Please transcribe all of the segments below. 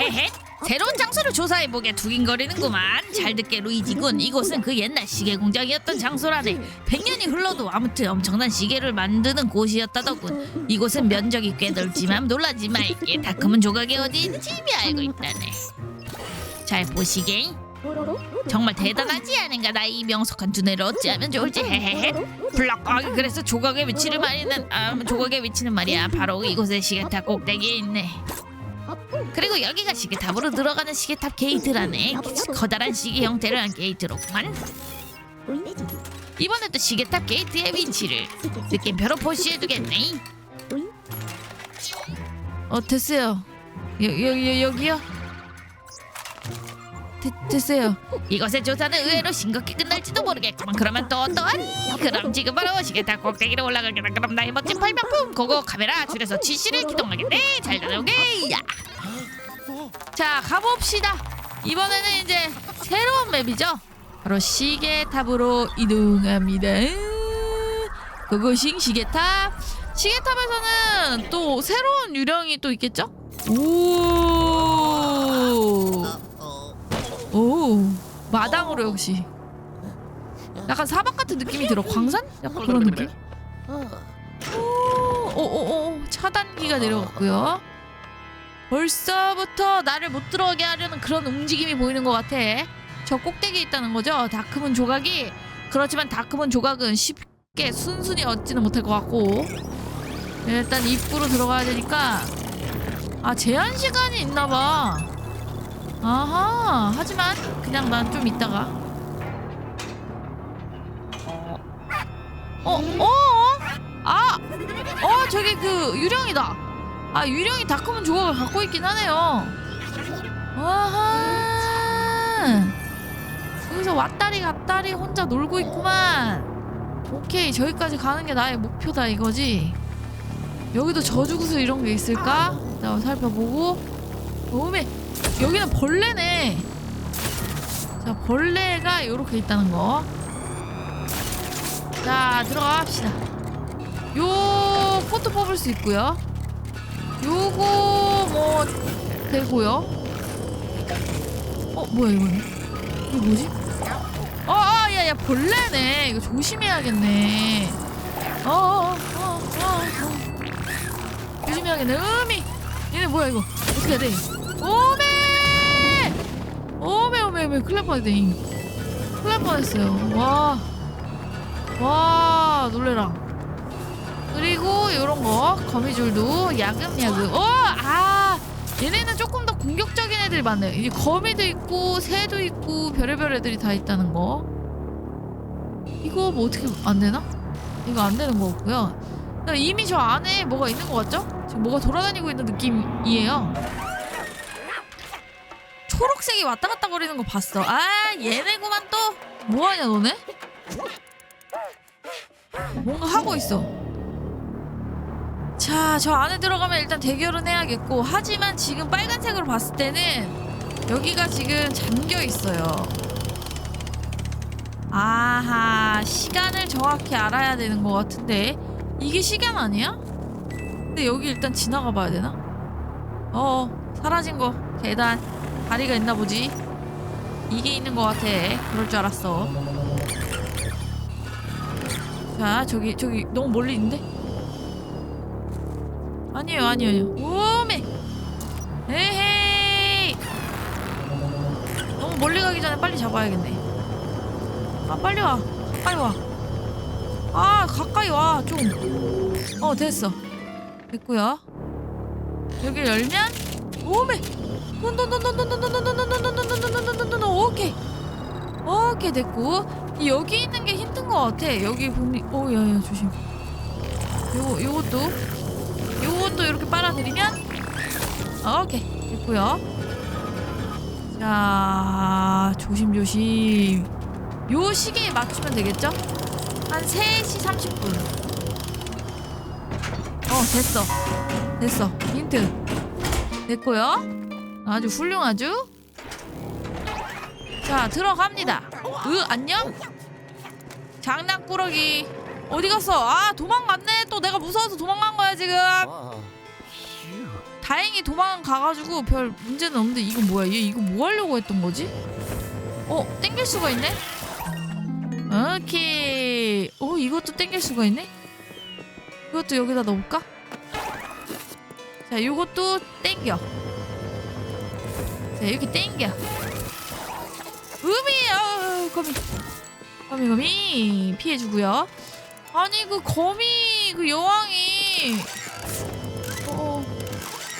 헤헤헤 새로운 장소를 조사해보게 두gin거리는구만. 잘 듣게 루이지군. 이곳은 그 옛날 시계 공장이었던 장소라네. 100년이 흘러도 아무튼 엄청난 시계를 만드는 곳이었다더군. 이곳은 면적이 꽤 넓지만 놀라지 말게. 다크문 조각이 어디 있는지 이미 알고 있다네. 잘 보시게 정말 대단하지 않은가 나이 명석한 두뇌를 어찌하면 좋을지. 헤헤헤. 블락 아 그래서 조각의 위치를 말이는 아 조각의 위치는 말이야. 바로 이곳의 시계탑 꼭대기에 있네 그리고 여기가 시계탑으로 들어가는 시계탑 게이트라네. 커다란 시계 형태를 한 게이트로구만 이번에도 시계탑 게이트의 위치를 느낌표로 표시해두겠네. 어 됐어요. 여, 여, 여, 여기요? 되, 됐어요. 이것의 조사는 의외로 싱겁게 끝날지도 모르겠구만. 그러면 또 어떠하니? 그럼 지금 바로 시계탑 꼭대기로 올라가겠다. 그럼 나의 멋진 발명품 고고 카메라 줄여서 GC를 기동하겠네. 잘 다녀오게. 야. 자 가봅시다. 이번에는 이제 새로운 맵이죠? 바로 시계탑으로 이동합니다. 그것이 시계탑. 시계탑에서는 또 새로운 유령이 또 있겠죠? 오. 오. 마당으로 역시. 약간 사막 같은 느낌이 들어. 광산? 약간 그런 느낌? 오 오오 차단기가 내려갔고요 벌써부터 나를 못 들어오게 하려는 그런 움직임이 보이는 것 같아 저 꼭대기에 있다는 거죠 다크문 조각이 그렇지만 다크문 조각은 쉽게 순순히 얻지는 못할 것 같고 일단 입구로 들어가야 되니까 아 제한 시간이 있나봐 아하 하지만 그냥 난 좀 있다가 어? 어? 아! 어 저기 그 유령이다 아 유령이 다크문 조각을 갖고 있긴 하네요 아하 여기서 왔다리 갔다리 혼자 놀고 있구만 오케이 저기까지 가는 게 나의 목표다 이거지 여기도 저주구슬 이런 게 있을까? 자 살펴보고 오메 여기는 벌레네. 자, 벌레가 이렇게 있다는 거. 자, 들어갑시다. 요 포트 뽑을 수 있고요. 요거 뭐 되고요. 어, 뭐야? 이거 뭐지? 어, 아, 야, 야, 벌레네. 이거 조심해야겠네. 어, 어, 어, 어, 어. 조심해야겠네. 음이. 얘네 뭐야 이거? 어떻게 해야 돼? 오메! 오메 오메 오메 날 뻔했네 날 뻔했어요 와. 와 놀래라 그리고 요런 거 거미줄도 야금야금 어! 아! 얘네는 조금 더 공격적인 애들이 많네요 이제 거미도 있고 새도 있고 별의별 애들이 다 있다는 거 이거 뭐 어떻게 안 되나? 이거 안 되는 거고요 이미 저 안에 뭐가 있는 것 같죠? 지금 뭐가 돌아다니고 있는 느낌이에요 초록색이 왔다 갔다 거리는 거 봤어. 아 얘네구만 또. 뭐하냐 너네? 뭔가 하고 있어. 자, 저 안에 들어가면 일단 대결은 해야겠고 하지만 지금 빨간색으로 봤을 때는 여기가 지금 잠겨 있어요. 아하, 시간을 정확히 알아야 되는 것 같은데 이게 시간 아니야? 근데 여기 일단 지나가 봐야 되나? 어, 사라진 거 계단. 다리가 있나 보지? 이게 있는 것 같아. 그럴 줄 알았어. 자, 저기 저기 너무 멀리 있는데? 아니에요, 아니에요. 오메. 에헤이. 너무 멀리 가기 전에 빨리 잡아야겠네. 아, 빨리 와. 빨리 와. 아, 가까이 와. 좀. 어, 됐어. 됐고요. 여기 열면 오메. 오케이 오케이 됐고 여기 있는 게 힌트인 것 같아 여기 보니 오야야 조심 요거 요것도 요것도 이렇게 빨아들이면? 오케이 됐고요. 자 조심조심. 요 시계에 맞추면 되겠죠? 한 3시 30분. 어 됐어. 됐어. 힌트. 됐고요. 아주 훌륭하죠? 자 들어갑니다. 으 안녕? 장난꾸러기 어디 갔어? 아 도망갔네 또 내가 무서워서 도망간 거야 지금 다행히 도망가가지고 별 문제는 없는데 이거 뭐야? 얘 이거 뭐 하려고 했던 거지? 어 땡길 수가 있네? 오케이. 어 이것도 땡길 수가 있네? 이것도 여기다 넣어볼까? 자 이것도 땡겨. 자 이렇게 땡겨. 음이 아 거미 거미 거미 피해주고요. 아니 그 거미 그 여왕이 어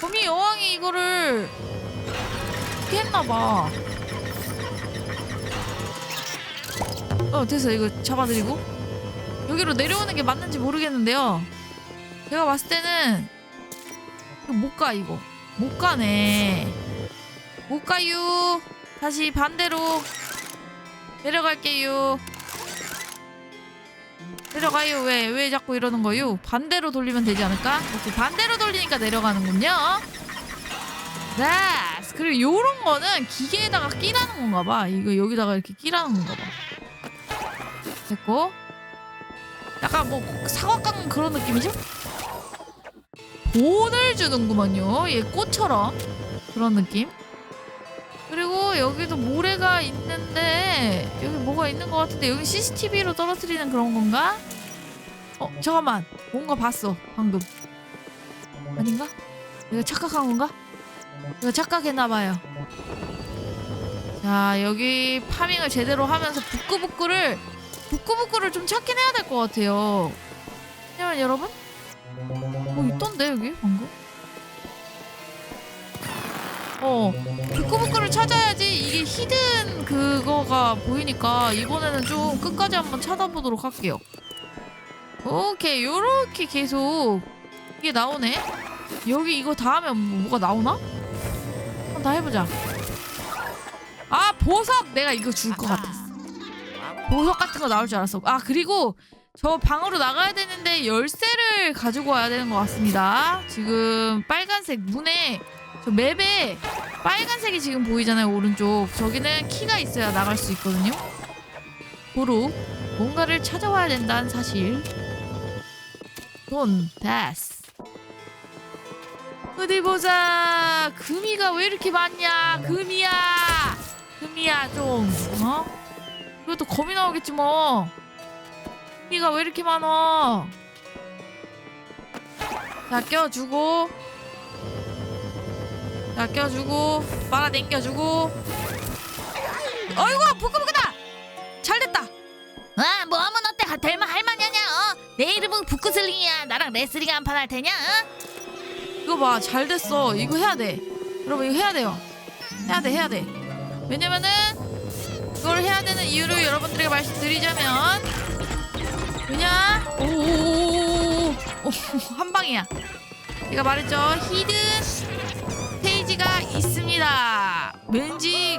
거미 여왕이 이거를 했나봐. 어 됐어 이거 잡아드리고 여기로 내려오는 게 맞는지 모르겠는데요. 제가 봤을 때는 못 가 이거 못 가네. 못 가요. 다시 반대로 내려갈게요. 내려가요. 왜? 왜 자꾸 이러는 거요? 반대로 돌리면 되지 않을까? 이렇게 반대로 돌리니까 내려가는군요. 네. 그리고 요런 거는 기계에다가 끼라는 건가 봐. 이거 여기다가 이렇게 끼라는 건가 봐. 됐고. 약간 뭐 사과깡 그런 느낌이죠? 돈을 주는구먼요. 얘 꽃처럼. 그런 느낌. 여기도 모래가 있는데 여기 뭐가 있는 것 같은데 여기 CCTV로 떨어뜨리는 그런 건가? 어 잠깐만. 뭔가 봤어 방금. 아닌가? 내가 착각한 건가? 내가 착각했나 봐요. 자 여기 파밍을 제대로 하면서 부끄부끄를 부끄부끄를 좀 찾긴 해야 될 것 같아요. 왜냐면 여러분? 뭐 있던데 여기? 방금? 어 부끄부끄를 찾아야지 이게 히든 그거가 보이니까 이번에는 좀 끝까지 한번 찾아보도록 할게요. 오케이 요렇게 계속 이게 나오네. 여기 이거 다음에 뭐- 뭐가 나오나? 한번 다 해보자. 아 보석 내가 이거 줄 것 같았어. 보석 같은 거 나올 줄 알았어. 아 그리고 저 방으로 나가야 되는데 열쇠를 가지고 와야 되는 것 같습니다. 지금 빨간색 문에 저 맵에 빨간색이 지금 보이잖아요 오른쪽. 저기는 키가 있어야 나갈 수 있거든요. 도로 뭔가를 찾아와야 된다는 사실. 돈 데스 어디 보자. 금이가 왜 이렇게 많냐? 금이야. 금이야 좀. 어? 이것도 검이 나오겠지 뭐. 금이가 왜 이렇게 많어? 자 껴주고 자 껴주고 빨아 당겨주고 어이구 부끄부끄다 잘됐다 아, 뭐 하면 어때? 가- 델마 할만하냐? 어? 내 이름은 부크슬링이야. 나랑 레슬링 한판 할 테냐? 어? 이거 봐 잘됐어 이거 해야 돼 여러분 이거 해야 돼요 해야 돼 해야 돼 왜냐면은 이걸 해야 되는 이유를 여러분들에게 말씀드리자면 왜냐 오오오오오 한 방이야 제가 말했죠 히든 있습니다. 왠지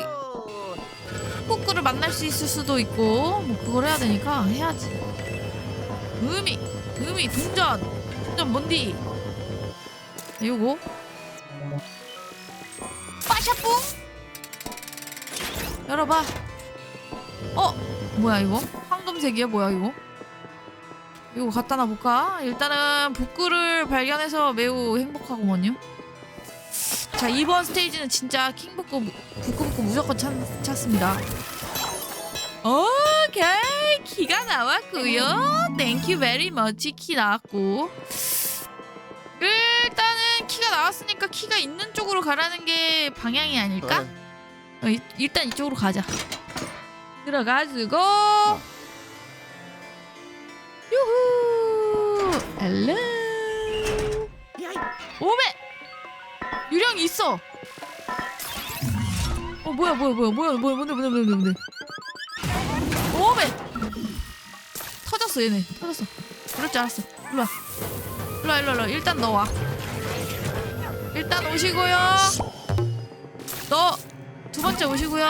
포크를 만날 수 있을 수도 있고 뭐 그걸 해야 되니까 해야지. 의미 의미 동전 동전 뭔디? 요거? 빠샤뿡 열어봐. 어 뭐야 이거? 황금색이야 뭐야 이거? 이거 갖다 놔볼까? 일단은 북구를 발견해서 매우 행복하구먼요 자 이번 스테이지는 진짜 킹북구 북구북구 무조건 찾, 찾습니다. 오케이 키가 나왔고요. 땡큐 베리 머치 키 나왔고. 일단은 키가 나왔으니까 키가 있는 쪽으로 가라는 게 방향이 아닐까? 어, 이- 일단 이쪽으로 가자. 들어가지고. 유후! 헬로 오메 유령 있어. 어 뭐야 뭐야 뭐야 뭐야 뭐야 뭔데 뭔데 뭔데 뭔데. 오메! 터졌어 얘네. 터졌어. 그럴 줄 알았어. 일로 와. 일로 와 일로 와 일로 와. 일단 넣어와. 일단 오시고요. 너 두 번째 오시고요.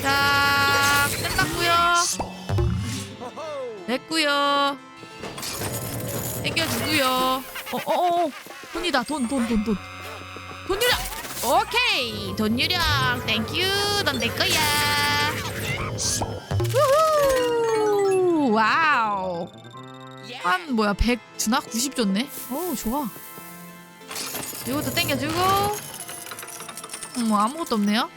자 끝났고요. 됐고요. 땡겨주고요. 어어어 돈이다. 돈 돈 돈 돈 돈 유령. 오케이. 돈 유령. 땡큐 넌 내 거야. 와우. 한 뭐야 100 주나 90 줬네? 오 좋아. 이것도 땡겨주고. 뭐 아무것도 없네요.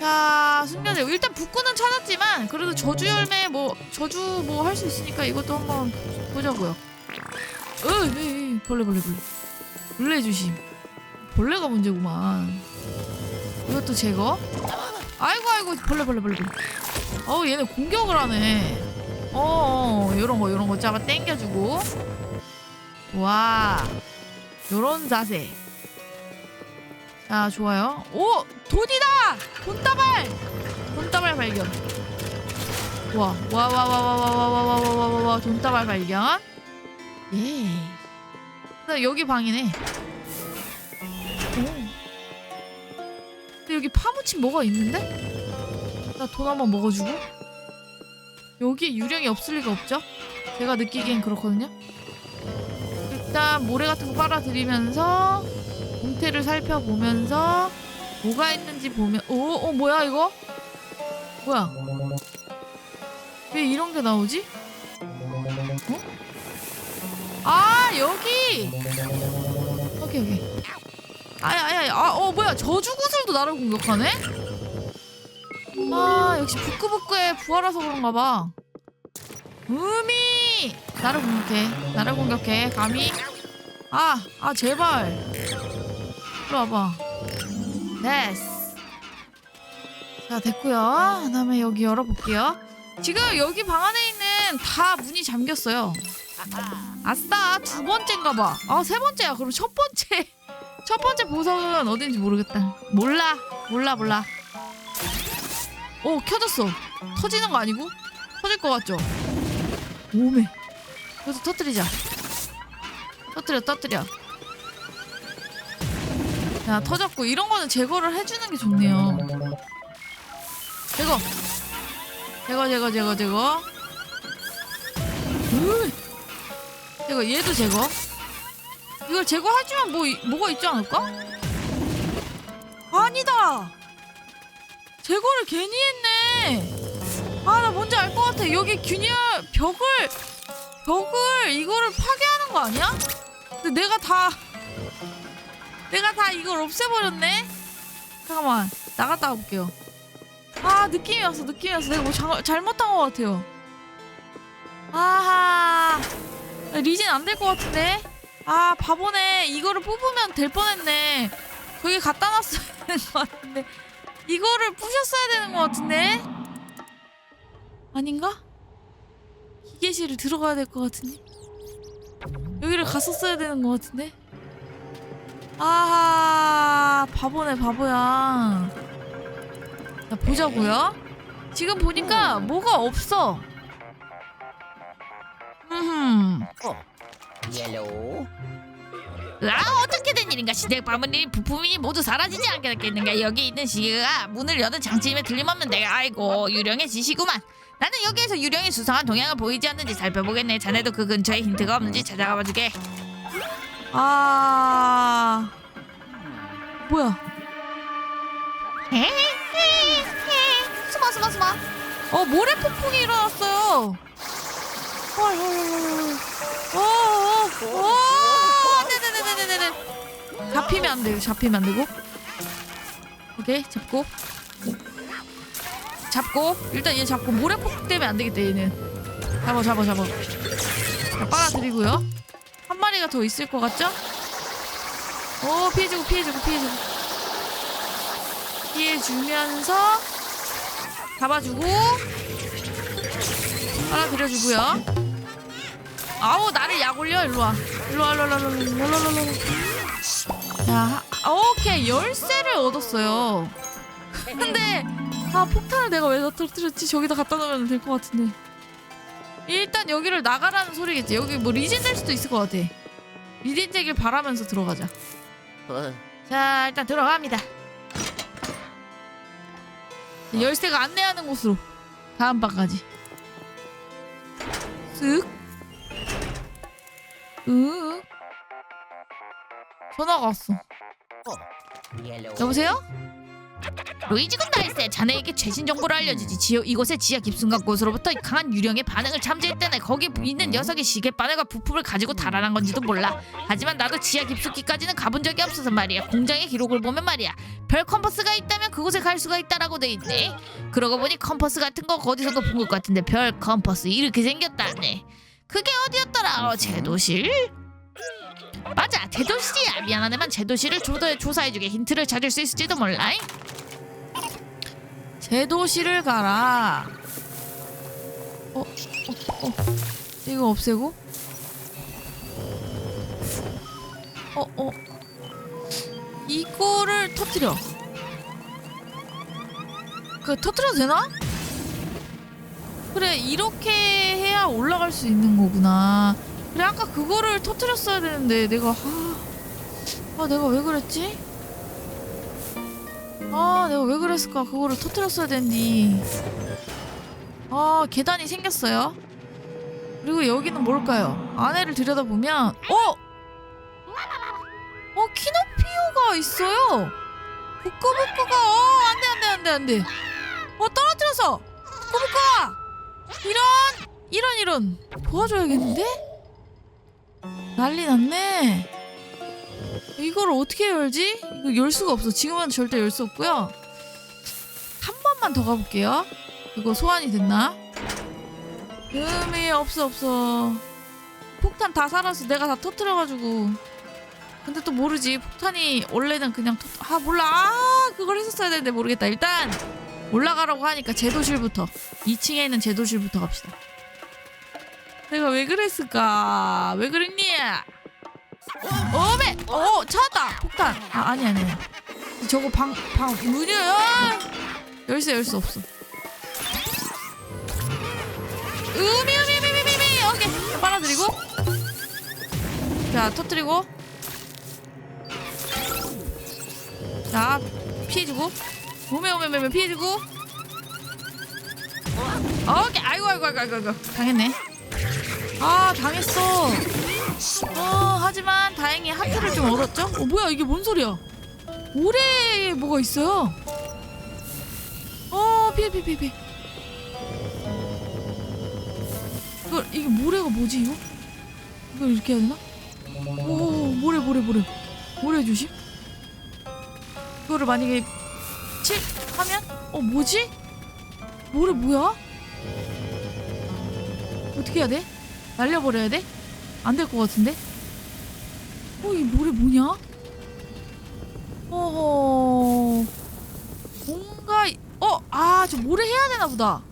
자 숨겨내고 일단 북구는 찾았지만 그래도 저주 열매 뭐 저주 뭐 할 수 있으니까 이것도 한번 보자고요. 으이 벌레 벌레 벌레. 벌레 조심 벌레가 문제구만 이것도 제거 아이고 아이고 벌레 벌레 벌레 어우 얘네 공격을 하네 어, 어 요런 거 요런 거 잡아 당겨주고 와 요런 자세 자 좋아요 오 돈이다 돈다발 돈다발 발견 와 와 와 와 와 와 와 와 와 와 와 와 돈다발 발견 예 여기 방이네 여기 파묻힌 뭐가 있는데 나 돈 한번 먹어주고 여기에 유령이 없을 리가 없죠 제가 느끼기엔 그렇거든요 일단 모래 같은 거 빨아들이면서 공태를 살펴보면서 뭐가 있는지 보면 오, 어 뭐야 이거? 뭐야? 왜 이런 게 나오지? 어? 아 여기! 오케이 오케이 아야 아야 아어 뭐야 저주 구슬도 나를 공격하네? 아 역시 부끄부끄의 부하라서 그런가 봐 음이 나를 공격해 나를 공격해 감히 아, 아 제발. 이리 와봐. 됐어. 자 됐고요. 그다음에 여기 열어볼게요. 지금 여기 방 안에 있는 다 문이 잠겼어요. 아싸 두 번째인가 봐. 아 세 번째야. 그럼 첫 번째 첫 번째 보석은 어딘지 모르겠다. 몰라 몰라 몰라. 오 켜졌어. 터지는 거 아니고? 터질 것 같죠? 오메. 그래서 터뜨리자. 터뜨려 터뜨려 자 터졌고 이런 거는 제거를 해주는 게 좋네요 제거 제거 제거 제거 제거 으. 제거 얘도 제거 이걸 제거해주면 뭐 이- 뭐가 있지 않을까? 아니다 제거를 괜히 했네 아 나 뭔지 알 것 같아 여기 균열 벽을 벽을 이거를 파괴하는 거 아니야? 근데 내가 다 내가 다 이걸 없애버렸네. 잠깐만 나갔다 와볼게요. 아 느낌이 왔어 느낌이 왔어 내가 뭐 자, 잘못한 것 같아요. 아하 리진 안될 것 같은데. 아 바보네. 이거를 뽑으면 될 뻔했네. 거기 갖다 놨어야 되는 것 같은데. 이거를 부셨어야 되는 것 같은데? 아닌가? 기계실을 들어가야 될 것 같은데? 여기를 갔었어야 되는 것 같은데? 아 바보네 바보야. 자 보자고요? 지금 보니까 뭐가 없어. 음 옐로우 아 어떻게 된 일인가? 시댁 방문이 부품이 모두 사라지지 않게 됐겠는가? 여기 있는 시계가 문을 여는 장치임에 틀림없는 내가 아이고 유령의 지시구만. 나는 여기에서 유령이 수상한 동향을 보이지 않는지 살펴보겠네. 자네도 그 근처에 힌트가 없는지 찾아가 봐주게. 아 뭐야? 숨어 숨어 숨어. 어 모래 폭풍이 일어났어요 헐 헐헐헐 어어어 네네네네네네 잡히면 안 돼요 잡히면 안 되고 오케이 잡고 잡고 일단 얘 잡고 모래 폭풍 때문에 안 되겠다 얘는 잡아 잡아 잡아 자, 빨아들이고요 한 마리가 더 있을 것 같죠? 오 피해주고 피해주고 피해주고 피해주면서 잡아주고 빨아들여주고요 아우 나를 약 올려. 일로 와. 일로 와 일로 와 일로 와 일로 와 일로와 일로와. 자 하- 오케이. 열쇠를 얻었어요. 근데 아 폭탄을 내가 왜 터뜨렸지? 저기다 갖다 놓으면 될 것 같은데. 일단 여기를 나가라는 소리겠지. 여기 뭐 리젠 될 수도 있을 것 같아. 리젠 되길 바라면서 들어가자. 자 일단 들어갑니다. 열쇠가 안내하는 곳으로. 다음 방까지. 쓱 으. 전화가 왔어. 여보세요? 루이지 군 나이스 자네에게 최신 정보를 알려주지. 지하, 이곳의 지하 깊숙한 곳으로부터 강한 유령의 반응을 잠재했다네. 거기에 있는 녀석의 시계 바늘과 부품을 가지고 달아난 건지도 몰라. 하지만 나도 지하 깊숙이까지는 가본 적이 없어서 말이야. 공장의 기록을 보면 말이야. 별 컴퍼스가 있다면 그곳에 갈 수가 있다라고 돼 있네. 그러고 보니 컴퍼스 같은 거 어디서도 본것 같은데 별 컴퍼스 이렇게 생겼다네 그게 어디였더라 어, 제도실? 맞아 제도실이야 미안하네만 제도실을 조도에 조사해주게 힌트를 찾을 수 있을지도 몰라 제도실을 가라. 어, 어, 어. 이거 없애고. 어, 어. 이거를 터뜨려. 그 터뜨려도 되나? 그래 이렇게 해야 올라갈 수 있는 거구나. 그래 아까 그거를 터뜨렸어야 되는데 내가 아, 아 내가 왜 그랬지? 아 내가 왜 그랬을까? 그거를 터뜨렸어야 되는데 아 계단이 생겼어요. 그리고 여기는 뭘까요? 안에를 들여다보면 어! 어 키노피오가 있어요. 부끄부끄가 어 안돼 안돼 안돼 안돼. 어 떨어뜨렸어 부끄부끄가 이런 이런 이런 도와줘야겠는데 난리 났네 이걸 어떻게 열지? 이거 열 수가 없어. 지금은 절대 열 수 없고요. 한 번만 더 가볼게요. 이거 소환이 됐나? 음이 없어 없어. 폭탄 다 살아서 내가 다 터뜨려가지고. 근데 또 모르지. 폭탄이 원래는 그냥 터... 아 몰라. 아 그걸 했었어야 되는데 모르겠다. 일단 올라가라고 하니까 제도실부터 2층에 있는 제도실부터 갑시다. 내가 왜 그랬을까? 왜 그랬니? 어메! 어 찾았다! 폭탄! 아 아니 아니 아니 저거 방, 방 문이야! 열쇠 열수 없어 으미 으미 으미 으미 으미 오케이 빨아들이고 자 터뜨리고 자 피해주고 오메 오메 오메 피해 주고 오케이 아이고 아이고 아이고 아이고. 당했네 아 당했어 어, 하지만 다행히 하트를 좀 얻었죠? 어, 뭐야 이게 뭔 소리야? 모래에 뭐가 있어요? 어, 피해 피해 피해 피해. 이거 이게 모래가 뭐지 이거? 이걸 이렇게 해야 되나? 오, 모래 모래 모래 모래 조심. 이거를 만약에 칠 하면 어 뭐지? 모래 뭐야? 어떻게 해야 돼? 날려버려야 돼? 안 될 것 같은데? 어, 이 모래 뭐냐? 어허. 뭔가, 이- 어, 아, 저 모래 해야 되나 보다.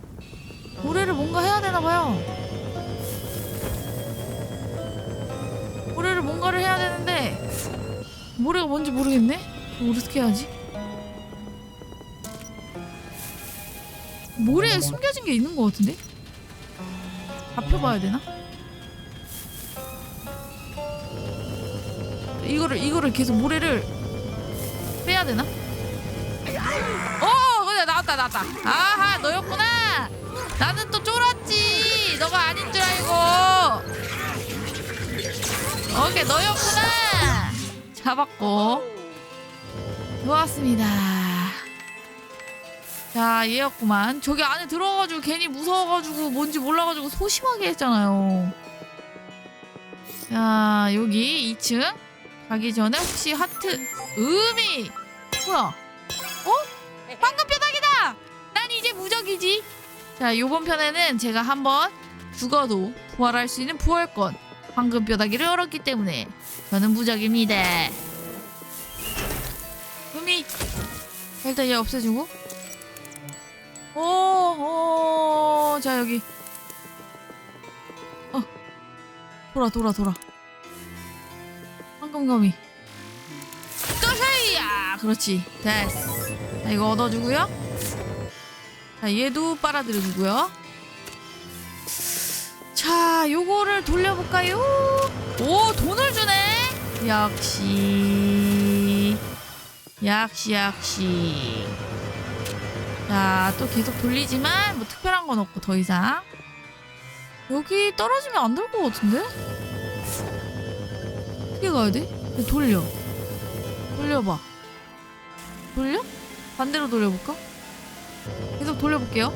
모래를 뭔가 해야 되나 봐요. 모래를 뭔가를 해야 되는데, 모래가 뭔지 모르겠네? 이거 어떻게 해야지? 모래에 숨겨진 게 있는 것 같은데? 잡혀봐야 되나? 이거를 이거를 계속 모래를 빼야 되나? 어, 그래 나왔다 나왔다. 아하 너였구나. 나는 또 쫄았지. 너가 아닌 줄 알고. 오케이 너였구나. 잡았고 좋았습니다. 자 얘였구만. 저기 안에 들어가가지고 괜히 무서워가지고 뭔지 몰라가지고 소심하게 했잖아요. 자 여기 2층. 가기 전에 혹시 하트 음이 뭐야? 어? 방금 뼈다귀다. 난 이제 무적이지. 자 요번 편에는 제가 한번 죽어도 부활할 수 있는 부활권 황금 뼈다귀를 얻었기 때문에 저는 무적입니다. 음이 일단 얘 없애주고. 오, 오, 자 여기. 어, 돌아, 돌아, 돌아. 황금거미. 또샤이야! 그렇지. 됐어. 자, 이거 얻어주고요. 자, 얘도 빨아들여주고요. 자, 요거를 돌려볼까요? 오, 돈을 주네? 역시. 역시, 역시. 자, 또 계속 돌리지만, 뭐 특별한 건 없고, 더 이상. 여기 떨어지면 안 될 것 같은데? 어떻게 가야 돼? 돌려. 돌려봐. 돌려? 반대로 돌려볼까? 계속 돌려볼게요.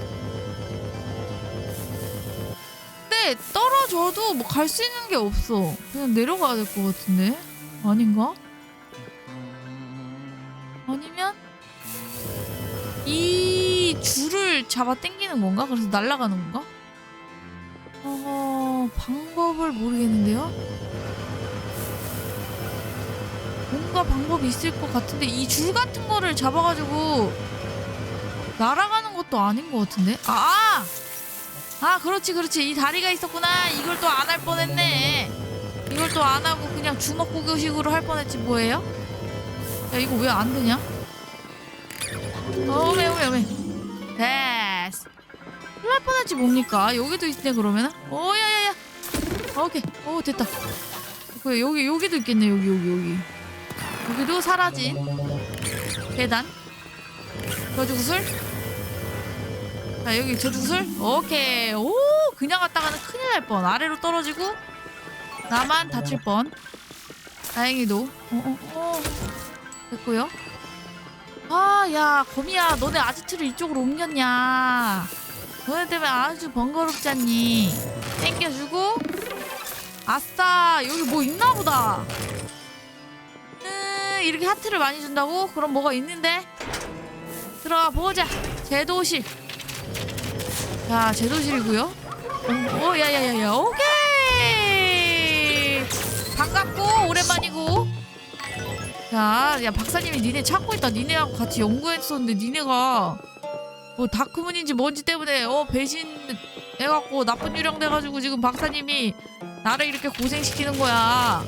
근데 떨어져도 뭐 갈 수 있는 게 없어. 그냥 내려가야 될 것 같은데? 아닌가? 아니면 이 줄을 잡아 당기는 건가? 그래서 날아가는 건가? 어 방법을 모르겠는데요. 뭔가 방법이 있을 것 같은데 이 줄 같은 거를 잡아가지고 날아가는 것도 아닌 것 같은데. 아, 아, 아 그렇지 그렇지 이 다리가 있었구나. 이걸 또 안 할 뻔했네. 이걸 또 안 하고 그냥 주먹 구교식으로 할 뻔했지 뭐예요? 야 이거 왜 안 되냐? 어, 오메 오메 오메. 큰일 날 뻔했지 뭡니까? 여기도 있네 그러면은. 오 야야야. 오케이. 오 됐다. 그 여기 여기도 있겠네 여기 여기 여기. 여기도 사라진 계단. 저주구슬. 자 여기 저주구슬. 오케이. 오 그냥 갔다가는 큰일 날 뻔. 아래로 떨어지고 나만 다칠 뻔. 다행히도. 어 어 어. 됐고요. 아, 야, 거미야, 너네 아지트를 이쪽으로 옮겼냐? 너네 때문에 아주 번거롭잖니. 땡겨주고, 아싸, 여기 뭐 있나 보다. 음, 이렇게 하트를 많이 준다고? 그럼 뭐가 있는데? 들어가 보자. 제도실. 자, 제도실이고요. 오, 오, 야야야야, 오케이. 반갑고 오랜만이고. 자, 야 박사님이 니네 찾고 있다. 니네하고 같이 연구했었는데 니네가 뭐 다크문인지 뭔지 때문에 어 배신 해갖고 나쁜 유령 돼가지고 지금 박사님이 나를 이렇게 고생시키는 거야.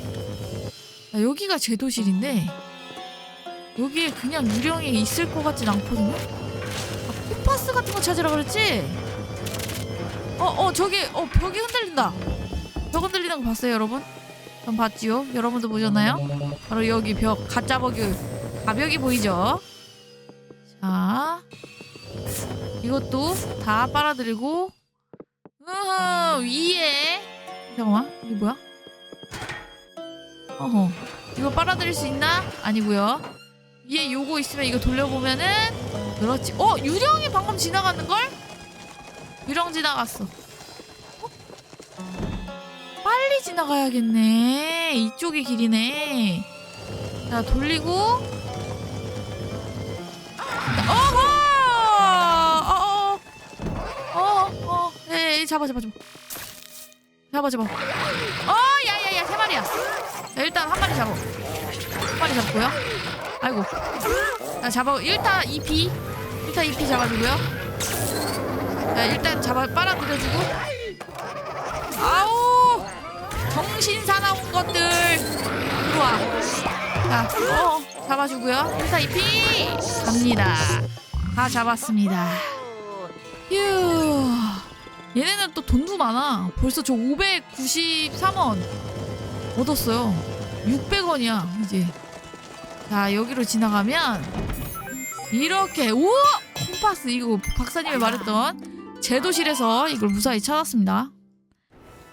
야, 여기가 제 도실인데 여기에 그냥 유령이 있을 것 같진 않거든요. 아, 콤파스 같은 거 찾으라 그랬지? 어, 어, 저기, 어, 벽이 흔들린다. 벽 흔들리는 거 봤어요, 여러분? 전 봤지요? 여러분도 보셨나요? 바로 여기 벽 가짜 버기 가벽이 보이죠? 자 이것도 다 빨아들이고 으흐 위에 잠깐만 이게 뭐야? 어허 이거 빨아들일 수 있나? 아니고요 위에 요거 있으면 이거 돌려보면은 그렇지 어 유령이 방금 지나가는 걸? 유령 지나갔어 빨리 지나가야겠네. 이쪽이 길이네. 자, 돌리고. 어허! 어어! 어, 어, 에이, 잡아, 잡아, 잡아. 잡아, 잡아. 어, 야, 야, 야, 세 마리야. 자, 일단 한 마리 잡아. 한 마리 잡고요. 아이고. 자, 잡아. 일단 2피. 일단 2피 잡아주고요. 자, 일단 잡아, 빨아들여주고. 정신 사나운 것들. 들어와. 자 어, 잡아주고요. 1타 2피. 갑니다. 다 잡았습니다. 휴. 얘네는 또 돈도 많아. 벌써 저 593원 얻었어요. 600원이야 이제. 자 여기로 지나가면 이렇게 우와 콤파스 이거 박사님이 말했던 제도실에서 이걸 무사히 찾았습니다.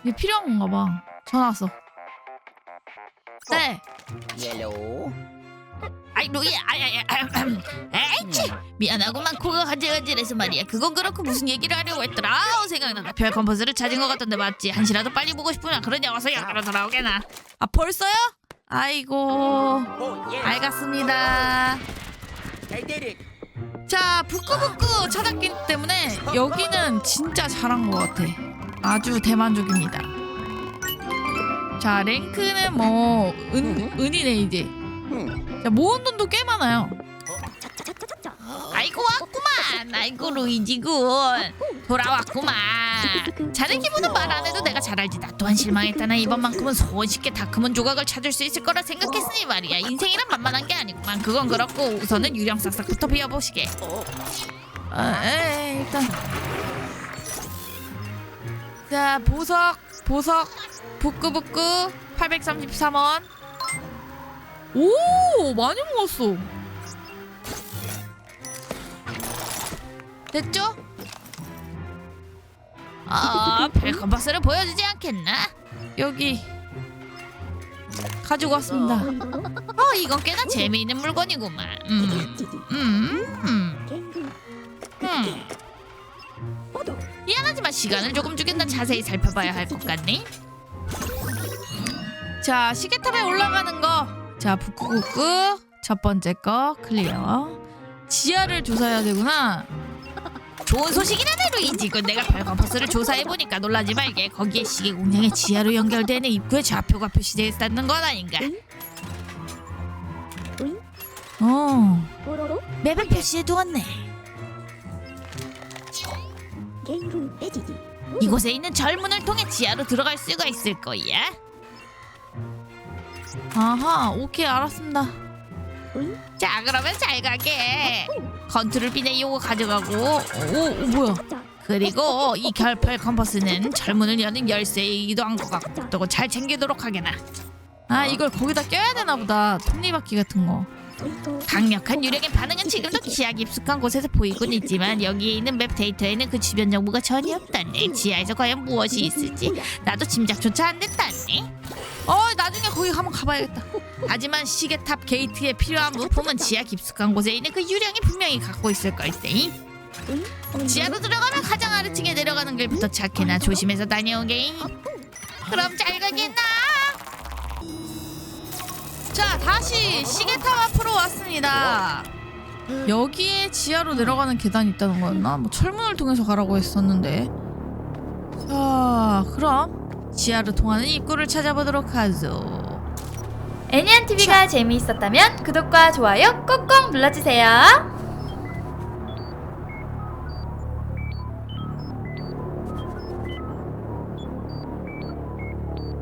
이게 필요한 건가 봐 전화 왔어. 네. 옐로우. 아이 루이야 아야야 에이치. 미안하구만 코가 간질간질해서 말이야. 그건 그렇고 무슨 얘기를 하려고 했더라. 아우 생각난다. 별 컴퍼스를 찾은 것 같던데 맞지? 한시라도 빨리 보고 싶으면 그러냐 와서 여기로 돌아오게나. 아 벌써요? 아이고. 알겠습니다. I did it 자 부끄부끄 찾았기 때문에 여기는 진짜 잘한 것 같아. 아주 대만족입니다 자 랭크는 뭐 은, 은이네 이제. 음. 자 모은 돈도 꽤 많아요. 아이고 왔구만! 아이고 루이지군 돌아왔구만. 자네 기분은 말 안 해도 내가 잘 알지. 나 또한 실망했다나. 이번만큼은 손쉽게 다크문 조각을 찾을 수 있을 거라 생각했으니 말이야. 인생이란 만만한 게 아니구만. 그건 그렇고 우선은 유령 싹싹부터 비워보시게. 아, 에이, 일단. 자 보석 보석 부끄부끄 833원 오 많이 먹었어 됐죠? 아 펠컴파스를 보여주지 않겠나? 여기 가지고 왔습니다 어 이건 꽤나 재미있는 물건이구만 음, 음, 음. 설마 시간을 조금 주겠나 자세히 살펴봐야 할 것 같네. 자 시계탑에 올라가는 거자 북구북구 첫 번째 거 클리어 지하를 조사해야 되구나 좋은 소식이네 루이지. 그 내가 별 컴퍼스를 조사해 보니까 놀라지 말게. 거기에 시계 공장의 지하로 연결되는 입구에 좌표가 표시되어 있다는 건 아닌가? 어 맵에 표시해 두었네. 이곳에 있는 절문을 통해 지하로 들어갈 수가 있을 거야. 아하 오케이 알았습니다. 자, 그러면 잘 가게. 컨트롤 비네 요거 가져가고. 오, 오 뭐야? 그리고 이 결별 컴퍼스는 절문을 여는 열쇠이기도 한 것 같고 잘 챙기도록 하게나. 아 이걸 거기다 껴야 되나 보다. 톱니바퀴 같은 거 강력한 유령의 반응은 지금도 지하 깊숙한 곳에서 보이곤 있지만 여기에 있는 맵 데이터에는 그 주변 정보가 전혀 없다네. 지하에서 과연 무엇이 있을지 나도 짐작조차 안 됐다네. 어 나중에 거기 한번 가봐야겠다 하지만 시계탑 게이트에 필요한 부품은 지하 깊숙한 곳에 있는 그 유령이 분명히 갖고 있을 걸세. 지하로 들어가면 가장 아래층에 내려가는 길부터 착해나 조심해서 다녀오게. 그럼 잘 가겠나? 자 다시 시계탑 앞으로 왔습니다 여기에 지하로 내려가는 계단이 있다는 거였나? 뭐 철문을 통해서 가라고 했었는데 자 그럼 지하로 통하는 입구를 찾아보도록 하죠 애니안 TV가 재미있었다면 구독과 좋아요 꼭꼭 눌러주세요.